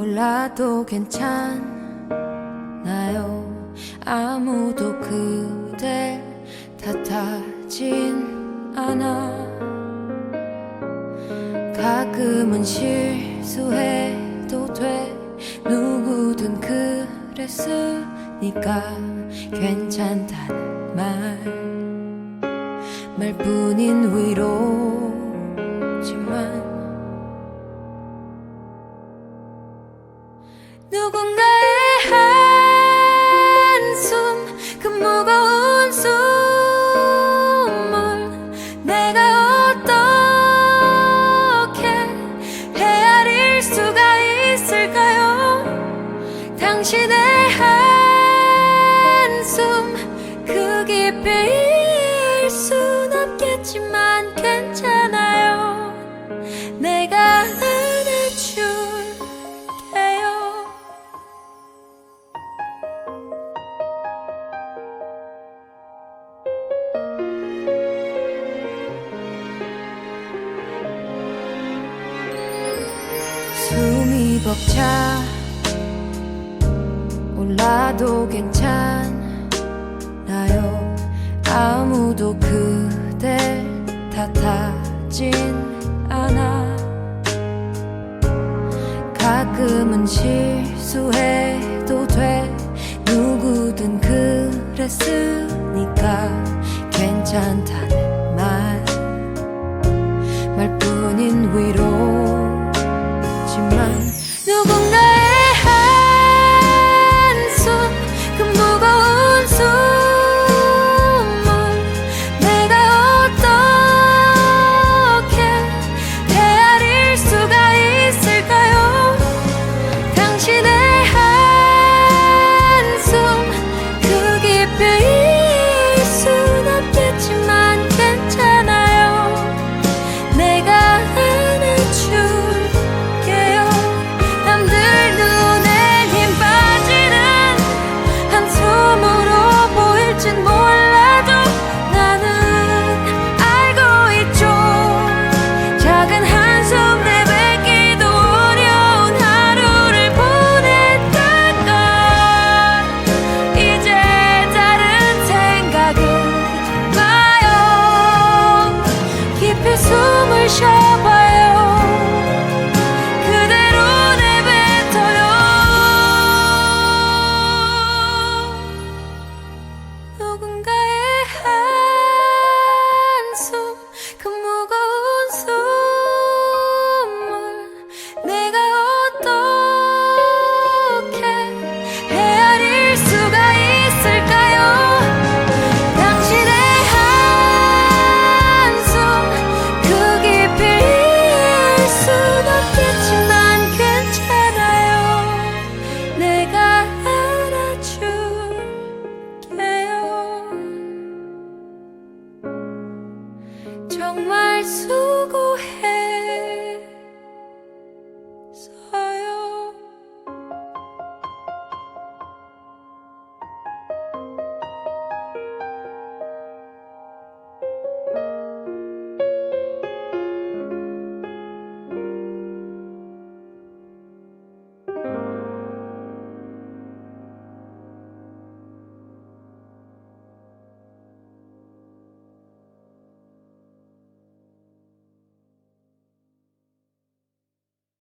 올라도 괜찮나요. 아무도 그댈 탓하진 않아. 가끔은 실수해도 돼. 누구든 그랬으니까 괜찮다는 말. 말뿐인 위로 깊이일 순 없겠지만 괜찮아요. 내가 안아줄게요. 숨이 벅차. 올라도 괜찮나요 아무도 그댈 탓하진 않아. 가끔은 실수해도 돼. 누구든 그랬으니까 괜찮다는 말. 말뿐인 위로지만 정말 수고해.